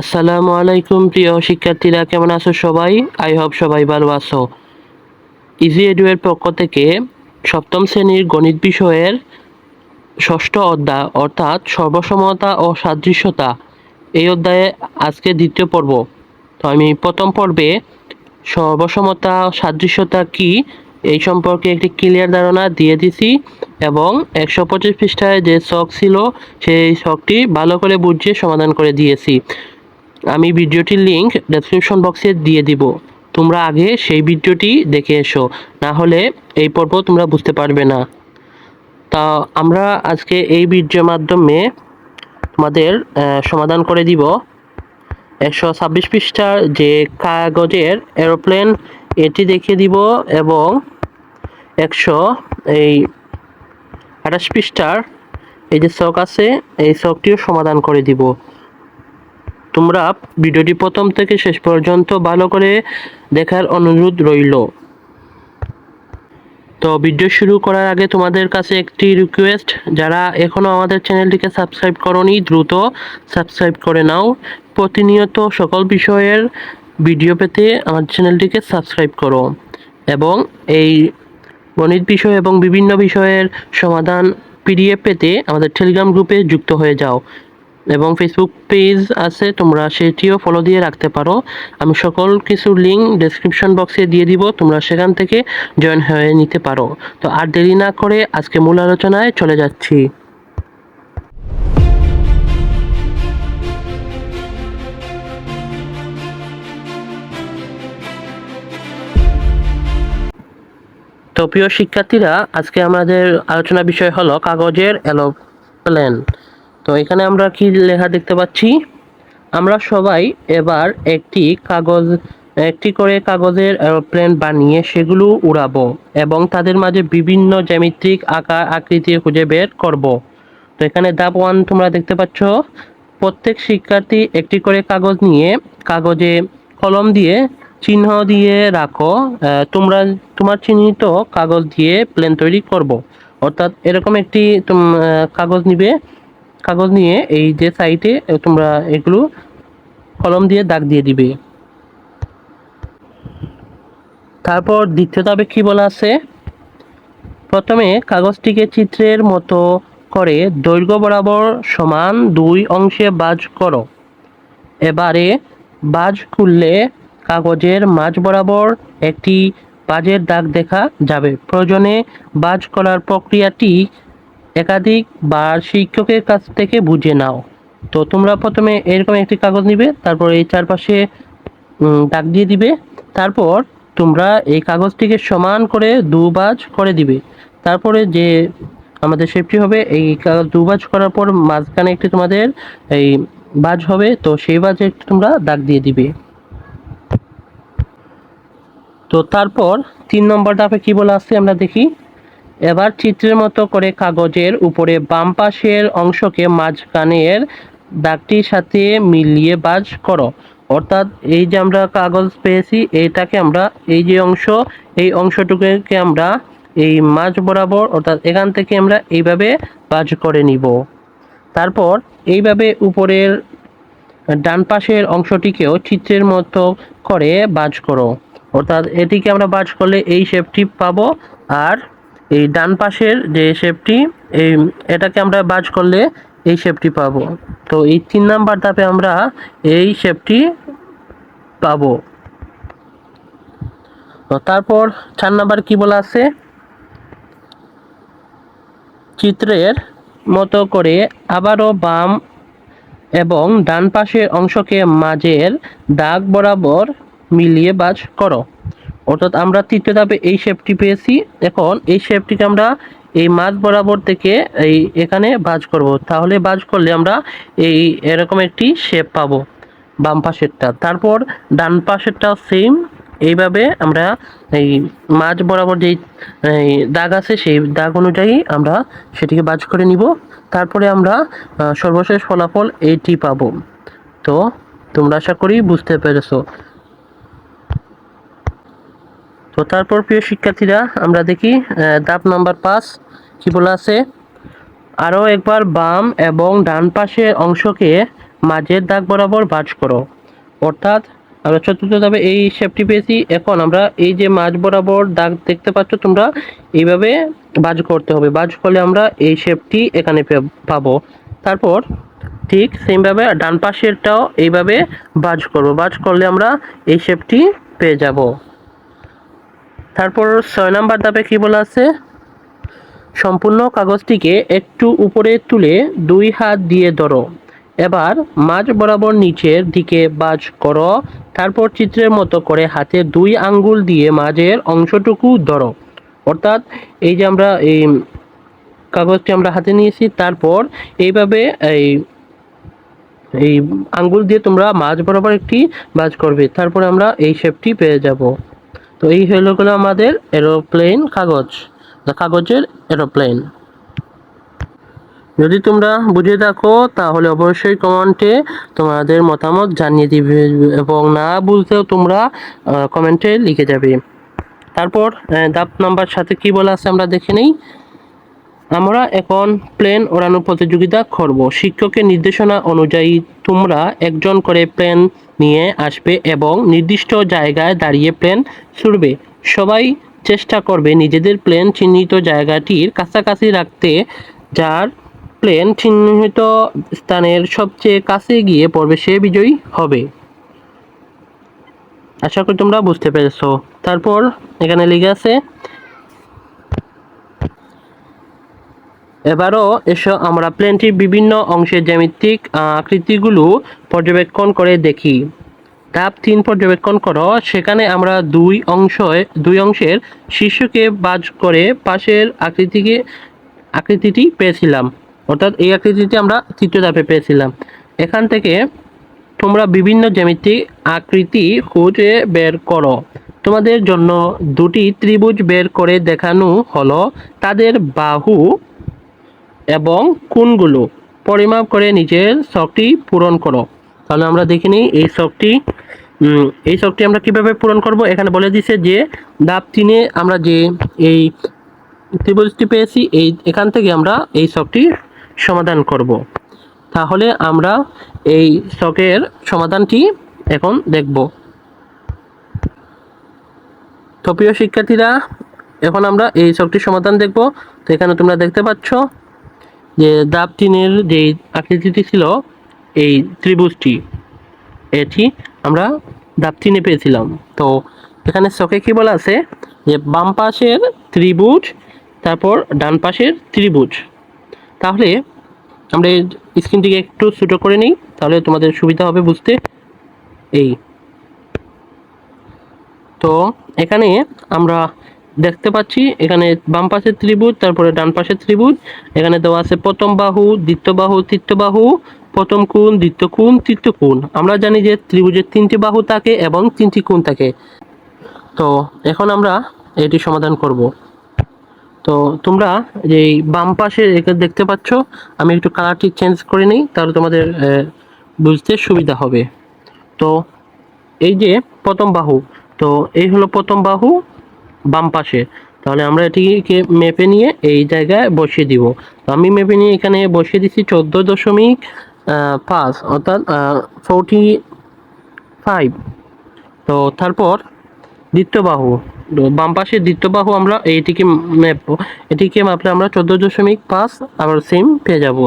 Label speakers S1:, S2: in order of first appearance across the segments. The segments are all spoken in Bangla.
S1: আসসালামু আলাইকুম, প্রিয় শিক্ষার্থীরা, কেমন আছো সবাই? আই হোপ সবাই ভালো আছো। ইজি এডুয়ের পক্ষ থেকে সপ্তম শ্রেণির গণিত বিষয়ের ষষ্ঠ অধ্যায়, অর্থাৎ সর্বসমতা ও সাদৃশ্যতা, এই অধ্যায়ে আজকে দ্বিতীয় পর্ব। তো আমি প্রথম পর্বে সর্বসমতা ও সাদৃশ্যতা কি, এই সম্পর্কে একটি ক্লিয়ার ধারণা দিয়ে দিছি এবং একশো পঁচিশ পৃষ্ঠায় যে শখ ছিল, সেই শখটি ভালো করে বুঝিয়ে সমাধান করে দিয়েছি। আমি ভিডিওটির লিংক ডেসক্রিপশন বক্সে দিয়ে দিব। তোমরা আগে সেই ভিডিওটি দেখে এসো, না হলে এই পর্ব তোমরা বুঝতে পারবে না। তা আমরা আজকে এই ভিডিওর মাধ্যমে তোমাদের সমাধান করে দিব। একশো ছাব্বিশ পৃষ্ঠার যে কাগজের এরোপ্লেন এটি দেখিয়ে দিব এবং একশো এই আঠাশ পৃষ্ঠার এই যে শখ আছে, এই শখটিও সমাধান করে দিব। তোমরা ভিডিওটি প্রথম থেকে শেষ পর্যন্ত ভালো করে দেখার অনুরোধ রইল। তো ভিডিও শুরু করার আগে তোমাদের কাছে একটি রিকোয়েস্ট যারা এখনও আমাদের চ্যানেলটিকে সাবস্ক্রাইব করনি, দ্রুত সাবস্ক্রাইব করে নাও। প্রতিনিয়ত সকল বিষয়ের ভিডিও পেতে আমার চ্যানেলটিকে সাবস্ক্রাইব করো এবং এই গণিত বিষয় এবং বিভিন্ন বিষয়ের সমাধান পিডিএফ পেতে আমাদের টেলিগ্রাম গ্রুপে যুক্ত হয়ে যাও। এবং ফেসবুক পেজ আছে, তোমরা সেটিও ফলো দিয়ে রাখতে পারো। আমি সকল কিছু লিঙ্ক ডেসক্রিপশন বক্সে দিয়ে দিব, তোমরা সেখান থেকে জয়েন হয়ে নিতে পারো। তো আর দেরি না করে আজকে মূল আলোচনায় চলে যাচ্ছি। তো প্রিয় শিক্ষার্থীরা, আজকে আমাদের আলোচনা বিষয় হলো কাগজের এলোপ্লেন তো এখানে আমরা কি লেখা দেখতে পাচ্ছি? আমরা সবাই এবার একটি কাগজ, একটি করে কাগজের এরোপ্লেন বানিয়ে সেগুলো উড়াবো এবং তাদের মাঝে বিভিন্ন জ্যামিতিক আকার আকৃতি খুঁজে বের করব। তো এখানে ধাপ ওয়ান তোমরা দেখতে পাচ্ছ, প্রত্যেক শিক্ষার্থী একটি করে কাগজ নিয়ে কাগজে কলম দিয়ে চিহ্ন দিয়ে রাখো তোমরা, তোমার চিহ্নিত কাগজ দিয়ে প্লেন তৈরি করব। অর্থাৎ এরকম একটি কাগজ নিবে। কাগজ নিয়ে এই যে সাইটে তোমরা এগুলো কলম দিয়ে দাগ দিয়ে দিবে। তারপর দ্বিতীয় ধাপে কি বলা আছে? প্রথমে কাগজটিকে চিত্রের মতো করে দৈর্ঘ্য বরাবর সমান দুই অংশে বাজ করো। এবারে বাজ খুললে কাগজের মাঝ বরাবর একটি বাজের দাগ দেখা যাবে। প্রয়োজনে বাজ করার প্রক্রিয়াটি একাধিক বার শিক্ষকের কাছ থেকে বুঝে নাও। তো তোমরা প্রথমে এরকম একটি কাগজ নিবে, তারপর এই চারপাশে দাগ দিয়ে দিবে। তারপর তোমরা এই কাগজটিকে সমান করে দুবাজ করে দিবে। তারপরে যে আমাদের শেপটি হবে, এই কাগজ দুবাজ করার পর মাঝখানে একটি তোমাদের এই বাজ হবে, তো সেই বাজে একটু তোমরা দাগ দিয়ে দিবে। তো তারপর তিন নম্বর ধাপে কি বলা আছে আমরা দেখি। এবার চিত্রের মতো করে কাগজের উপরে বাম পাশের অংশকে মাঝখানের দাগটির সাথে মিলিয়ে বাজ করো। অর্থাৎ এই যে আমরা কাগজ পেয়েছি এইটাকে আমরা এই যে অংশ, এই অংশটুকুকে আমরা এই মাঝ বরাবর, অর্থাৎ এখান থেকে আমরা এইভাবে বাজ করে নিব। তারপর এইভাবে উপরের ডান পাশের অংশটিকেও চিত্রের মতো করে বাজ করো। অর্থাৎ এটিকে আমরা বাজ করলে এই শেপটি পাবো আর এই ডান পাশের যে শেপটি এই এটাকে আমরা বাজ করলে এই শেপটি পাবো। তো এই তিন নাম্বার ধাপে আমরা এই শেপটি পাবো। তারপর চার নাম্বার কি বলা আছে? চিত্রের মতো করে আবারও বাম এবং ডান পাশের অংশকে মাঝের দাগ বরাবর মিলিয়ে বাজ করো। অর্থাৎ আমরা তৃতীয় ধাপে এই শেপটি পেয়েছি। এখন এই শেপটিকে আমরা এই মাঝ বরাবর থেকে এই এখানে বাজ করব। তাহলে বাজ করলে আমরা এই এরকম একটি শেপ পাবো বাম পাশেরটা। তারপর ডান পাশেরটাও সেম এইভাবে আমরা এই মাঝ বরাবর যেই দাগ আছে সেই দাগ অনুযায়ী আমরা সেটিকে বাজ করে নিব। তারপরে আমরা সর্বশেষ ফলাফল এইটি পাব। তো তোমরা আশা করি বুঝতে পেরেছ। তো তারপর প্রিয় শিক্ষার্থীরা, আমরা দেখি ধাপ নাম্বার পাঁচ, কি বলা আছে? আরও একবার বাম এবং ডান পাশের অংশকে মাঝের দাগ বরাবর ভাঁজ করো। অর্থাৎ আমরা চতুর্থ ধাপে এই শেপটি পেয়েছি। এখন আমরা এই যে মাঝ বরাবর দাগ দেখতে পাচ্ছ তোমরা, এইভাবে ভাঁজ করতে হবে। ভাঁজ করলে আমরা এই শেপটি এখানে পাবো। তারপর ঠিক সেমভাবে ডান পাশেরটাও এইভাবে ভাঁজ করব। ভাঁজ করলে আমরা এই শেপটি পেয়ে যাব। তারপর ছয় নাম্বার ধাপে কি বলা আছে? সম্পূর্ণ কাগজটিকে একটু উপরে তুলে দুই হাত দিয়ে ধরো। এবার মাঝ বরাবর নিচের দিকে বাজ করো। তারপর চিত্রের মতো করে হাতে দুই আঙ্গুল দিয়ে মাঝের অংশটুকু ধরো। অর্থাৎ এই যে আমরা এই কাগজটি আমরা হাতে নিয়েছি, তারপর এইভাবে এই এই আঙ্গুল দিয়ে তোমরা মাঝ বরাবর একটি বাজ করবে। তারপর আমরা এই শেপটি পেয়ে যাব। তো এই হলো গেলো আমাদের এরোপ্লেন কাগজ। কাগজের এরোপ্লেন যদি তোমরা বুঝে থাকো, তাহলে অবশ্যই কমেন্টে তোমাদের মতামত জানিয়ে দিবে এবং না বুঝতেও তোমরা কমেন্টে লিখে যাবে। তারপর দাপ নাম্বার সাথে কি বলা আছে আমরা দেখে নেই। আমরা এখন প্লেন ওড়ানোর প্রতিযোগিতা করব। শিক্ষকের নির্দেশনা অনুযায়ী তোমরা একজন করে প্লেন নিয়ে আসবে এবং নির্দিষ্ট জায়গায় দাঁড়িয়ে প্লেন ছুড়বে। সবাই চেষ্টা করবে নিজেদের প্লেন চিহ্নিত জায়গাটির কাছাকাছি রাখতে, যার প্লেন চিহ্নিত স্থানের সবচেয়ে কাছে গিয়ে পড়বে সে বিজয়ী হবে। আশা করি তোমরা বুঝতে পেরেছ। তারপর এখানে লিখে আছে এবারও এসো আমরা প্লেনটির বিভিন্ন অংশের জ্যামিতিক আকৃতিগুলো পর্যবেক্ষণ করে দেখি। ধাপ তিন পর্যবেক্ষণ করো, সেখানে আমরা দুই অংশ দুই অংশের শীর্ষকে বাজ করে পাশের আকৃতিকে, আকৃতিটি পেয়েছিলাম। অর্থাৎ এই আকৃতিটি আমরা তৃতীয় ধাপে পেয়েছিলাম। এখান থেকে তোমরা বিভিন্ন জ্যামিতিক আকৃতি খুঁজে বের করো। তোমাদের জন্য দুটি ত্রিভুজ বের করে দেখানো হলো। তাদের বাহু এবং কোনগুলো পরিমাপ করে নিজের শখটি পূরণ করো। তাহলে আমরা দেখে নিই এই শখটি এই শখটি আমরা কীভাবে পূরণ করব? এখানে বলে দিছে যে ধাপ তিনে আমরা যে এই ত্রিভুজটি পেয়েছি, এই, এখান থেকে আমরা এই শখটি সমাধান করব। তাহলে আমরা এই শখের সমাধানটি এখন দেখব। তো প্রিয় শিক্ষার্থীরা, এখন আমরা এই শখটির সমাধান দেখব। তো এখানে তোমরা দেখতে পাচ্ছ যে দাব তিনের যে আকৃতিটি ছিল, এই ত্রিভুজটি, এটি আমরা দাব পেয়েছিলাম। তো এখানে চকে কি বলা আছে? যে বাম পাশের ত্রিভুজ, তারপর ডান পাশের ত্রিভুজ। তাহলে আমরা এই স্ক্রিনটিকে একটু ছোটো করে নিই, তাহলে তোমাদের সুবিধা হবে বুঝতে। এই। তো এখানে আমরা দেখতে পাচ্ছি, এখানে বাম পাশের ত্রিভুজ, তারপরে ডান পাশের ত্রিভুজ, এখানে দেওয়া আছে প্রথম বাহু, দ্বিতীয় বাহু, তৃতীয় বাহু, প্রথম কোণ, দ্বিতীয় কোণ, তৃতীয় কোণ। আমরা জানি যে ত্রিভুজের তিনটি বাহু থাকে এবং তিনটি কোণ থাকে। তো এখন আমরা এটি সমাধান করব। তো তোমরা যে বাম পাশে দেখতে পাচ্ছ, আমি একটু কালারটি চেঞ্জ করে নিই, তাহলে তোমাদের বুঝতে সুবিধা হবে। তো এই যে প্রথম বাহু, তো এই হলো প্রথম বাহু বাম পাশে। তাহলে আমরা এটিকে মেপে নিয়ে এই জায়গায় বসিয়ে দিব। তো আমি মেপে নিয়ে এখানে বসিয়ে দিচ্ছি চোদ্দ দশমিক পাঁচ, অর্থাৎ ফোরটি ফাইভ তো তারপর দ্বিতীয় বাহু। বাম পাশে দ্বিতীয় বাহু আমরা এইটিকে মেপবো। এটিকে মাপলে আমরা চোদ্দ দশমিক পাঁচ আবার সেম পেয়ে যাব।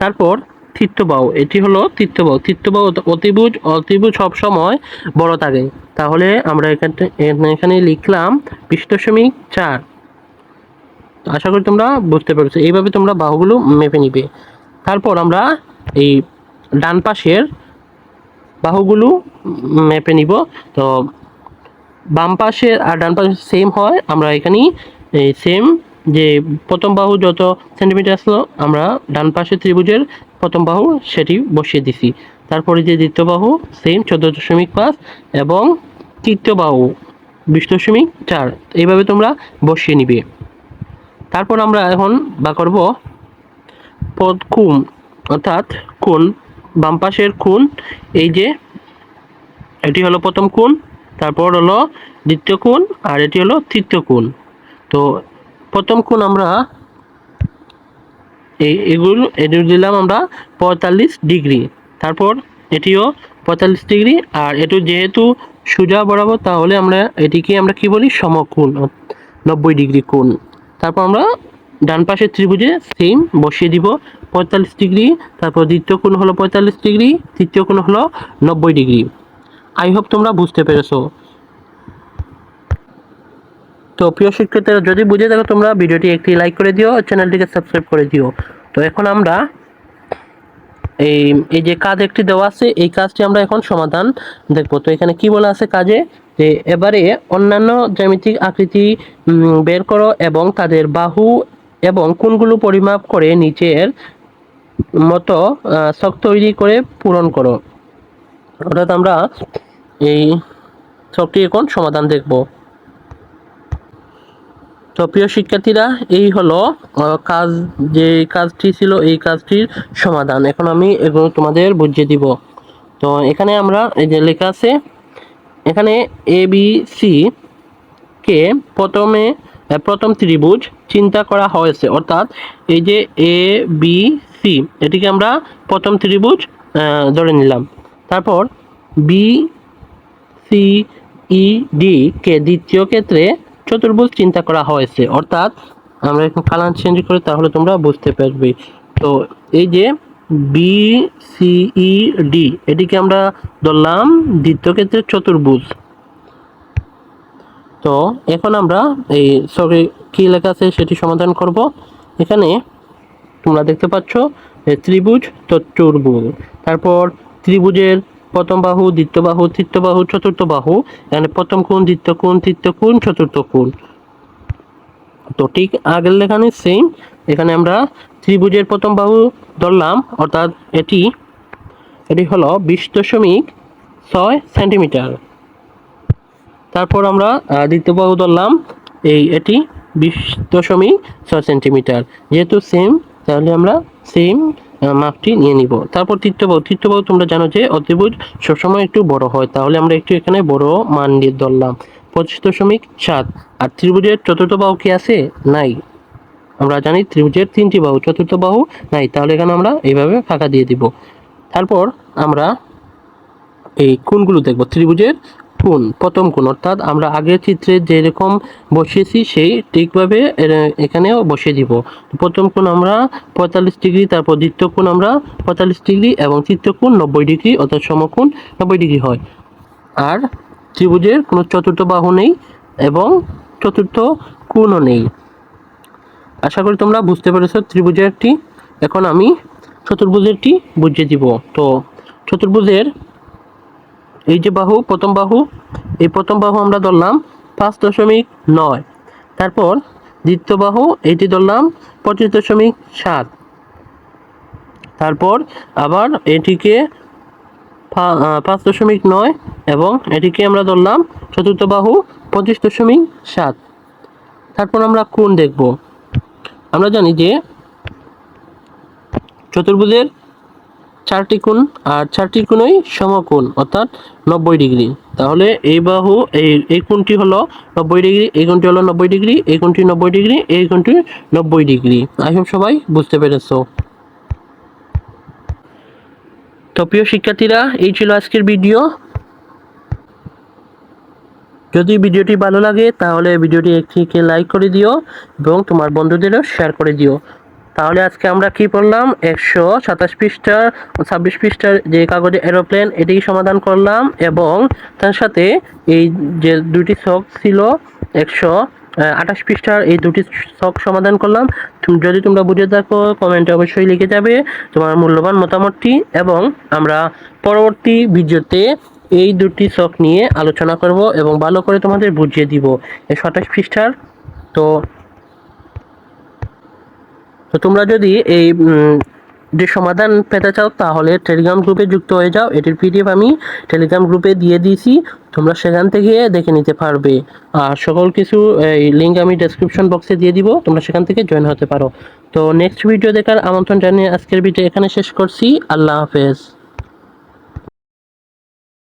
S1: তারপর তৃতীয় বাহু এটি হলো তৃতীয় বাহু তৃতীয় বাহু অত- অতিভুজ অতিভুজ সবসময় বড় থাকে। তাহলে আমরা এখানে এখানে লিখলাম বিশ চার। আশা করি তোমরা বুঝতে পেরেছ। এইভাবে তোমরা বাহুগুলো মেপে নিবে। তারপর আমরা এই ডান পাশের বাহুগুলো মেপে নিব। তো বাম পাশে আর ডান পাশে সেম হয়। আমরা এখানে এই সেম যে প্রথম বাহু যত সেন্টিমিটার আসলো, আমরা ডান পাশে ত্রিভুজের প্রথম বাহু সেটি বসিয়ে দিছি। তারপরে যে দ্বিতীয় বাহু সেম চোদ্দ দশমিক পাঁচ এবং তৃতীয় বাহু, বিশ দশমিক চার। এইভাবে তোমরা বসিয়ে নিবে। তারপর আমরা এখন বা করব পদ কুম অর্থাৎ কোণ, বাম পাশের কোণ, এই যে এটি হলো প্রথম কোণ, তারপর হলো দ্বিতীয় কোণ, আর এটি হলো তৃতীয় কোণ। তো প্রথম কোণ আমরা এই, এগুলো এগুলো দিলাম আমরা পঁয়তাল্লিশ ডিগ্রি। তারপর এটিও পঁয়তাল্লিশ ডিগ্রি, আর এটু যেহেতু সোজা বরাবর, তাহলে আমরা এটিকে আমরা কি বলি? সমকোণ, নব্বই ডিগ্রি কোণ। তারপর আমরা ডান পাশের ত্রিভুজে সেম বসিয়ে দিব পঁয়তাল্লিশ ডিগ্রি, তারপর দ্বিতীয় কোণ হলো পঁয়তাল্লিশ ডিগ্রি, তৃতীয় কোণ হলো নব্বই ডিগ্রি। আই হোপ তোমরা বুঝতে পেরেছ। তো প্রিয় শিক্ষার্থীরা, যদি বুঝে থাকো তোমরা, ভিডিওটি একটি লাইক করে দিও, চ্যানেলটিকে সাবস্ক্রাইব করে দিও। তো এখন আমরা এই এই যে কাজ একটি দেওয়া আছে, এই কাজটি আমরা এখন সমাধান দেখব। তো এখানে কি বলা আছে কাজে? যে এবারে অন্যান্য জ্যামিতিক আকৃতি বের করো এবং তাদের বাহু এবং কোনগুলো পরিমাপ করে নিচের মতো ছক তৈরি করে পূরণ করো। অর্থাৎ আমরা এই ছকটি এখন সমাধান দেখব। তো প্রিয় শিক্ষার্থীরা, এই হলো কাজ, যে কাজটি ছিল, এই কাজটির সমাধান। এখন আমি এগুলো তোমাদের বুঝিয়ে দিব। তো এখানে আমরা এই যে লেখা আছে, এখানে এ বি সি কে প্রথমে প্রথম ত্রিভুজ চিন্তা করা হয়েছে। অর্থাৎ এই যে এ বি সি এটিকে আমরা প্রথম ত্রিভুজ ধরে নিলাম। তারপর বি সি ই ডি কে দ্বিতীয় ক্ষেত্রে চতুর্ভুজ চিন্তা করা হয়েছে। অর্থাৎ আমরা এখন কালার চেঞ্জ করি, তাহলে তোমরা বুঝতে পারবে। তো এই যে বি সি ই ডি এটিকে আমরা ধরলাম দ্বিতীয় ক্ষেত্রে চতুর্ভুজ। তো এখন আমরা এই সরি কি লেখা আছে সেটি সমাধান করব। এখানে তোমরা দেখতে পাচ্ছ ত্রিভুজ চতুর্ভুজ। তারপর ত্রিভুজের প্রথম বাহু, দ্বিতীয় বাহু, তৃতীয় বাহু, চতুর্থ বাহু, এখানে প্রথম কোণ, দ্বিতীয় কোণ, তৃতীয় কোণ, চতুর্থ কোণ। তো ঠিক আগের লেখানে সেম এখানে আমরা ত্রিভুজের প্রথম বাহু ধরলাম, অর্থাৎ এটি এটি হলো বিশ দশমিক ছয় সেন্টিমিটার। তারপর আমরা দ্বিতীয় বাহু ধরলাম, এই এটি বিশ দশমিক ছয় সেন্টিমিটার। যেহেতু সেম তাহলে আমরা সেম মাপটি নিয়ে নিব। তারপর তৃতীয় বাহু তৃতীয় বাহু তোমরা জানো যে অতিভুজ সবসময় একটু বড় হয়। তাহলে আমরা একটু এখানে বড় মান দিয়ে ধরলাম। পঁচিশ দশমিক সাত। আর ত্রিভুজের চতুর্থ বাহু কি আছে? নাই। আমরা জানি ত্রিভুজের তিনটি বাহু, চতুর্থ বাহু নাই। তাহলে এখানে আমরা এইভাবে ফাঁকা দিয়ে দিব। তারপর আমরা এই কোণগুলো দেখব। ত্রিভুজের কোণ প্রথম কোণ, অর্থাৎ আমরা আগের চিত্রে যেরকম বসিয়েছি, সেই ঠিকভাবে এখানেও বসিয়ে দিব। প্রথম কোণ আমরা পঁয়তাল্লিশ ডিগ্রি, তারপর দ্বিতীয় কোণ আমরা পঁয়তাল্লিশ ডিগ্রি এবং তৃতীয় কোণ নব্বই ডিগ্রি, অর্থাৎ সমকোণ নব্বই ডিগ্রি হয়। আর ত্রিভুজের কোনো চতুর্থ বাহু নেই এবং চতুর্থ কোণও নেই। আশা করি তোমরা বুঝতে পেরেছ ত্রিভুজেরটি। এখন আমি চতুর্ভুজেরটি বুঝিয়ে দিব। তো চতুর্ভুজের এই যে বাহু, প্রথম বাহু, এই প্রথম বাহু আমরা ধরলাম পাঁচ দশমিক নয়। তারপর দ্বিতীয় বাহু এইটি ধরলাম পঁচিশ দশমিক সাত। তারপর আবার এটিকে পাঁচ দশমিক নয় এবং এটিকে আমরা ধরলাম চতুর্থ বাহু, পঁচিশ দশমিক সাত। তারপর আমরা কোণ দেখব। আমরা জানি যে চতুর্ভুজের চারটি কোণ আর চারটি কোণই সমকোণ, অর্থাৎ নব্বই ডিগ্রি। তাহলে এই বাহু, এই এই কোণটি হলো নব্বই ডিগ্রি, এই কোণটি হলো নব্বই ডিগ্রি, এই কোণটি নব্বই ডিগ্রি, এই কোণটি নব্বই ডিগ্রি। হোপ সবাই বুঝতে পেরেছ। তো প্রিয় শিক্ষার্থীরা, এই ছিল আজকের ভিডিও। যদি ভিডিওটি ভালো লাগে, তাহলে ভিডিওটি একটিকে লাইক করে দিও এবং তোমার বন্ধুদেরও শেয়ার করে দিও। তাহলে আজকে আমরা কি পড়লাম? একশো সাতাশ পৃষ্ঠার ছাব্বিশ পৃষ্ঠার যে কাগজে এরোপ্লেন এটি সমাধান করলাম এবং তার সাথে এই যে দুটি শখ ছিল, একশো আঠাশ পৃষ্ঠার এই দুটি শখ সমাধান করলাম। যদি তোমরা বুঝে থাকো, কমেন্টে অবশ্যই লিখে যাবে তোমার মূল্যবান মতামতটি এবং আমরা পরবর্তী ভিডিওতে এই দুটি শখ নিয়ে আলোচনা করব এবং ভালো করে তোমাদের বুঝিয়ে দিব। এই সাতাশ পৃষ্ঠার, তো তো তোমরা যদি এই যে সমাধান পেতে চাও, তাহলে টেলিগ্রাম গ্রুপে যুক্ত হয়ে যাও। এটির পিডিএফ আমি টেলিগ্রাম গ্রুপে দিয়ে দিয়েছি। তোমরা সেখান থেকে দেখে নিতে পারবে। আর সকল কিছু, এই লিঙ্ক আমি ডেসক্রিপশন বক্সে দিয়ে দিব। তোমরা সেখান থেকে জয়েন হতে পারো। তো নেক্সট ভিডিও দেখার আমন্ত্রণ জানিয়ে আজকের ভিডিও এখানে শেষ করছি। আল্লাহ হাফেজ।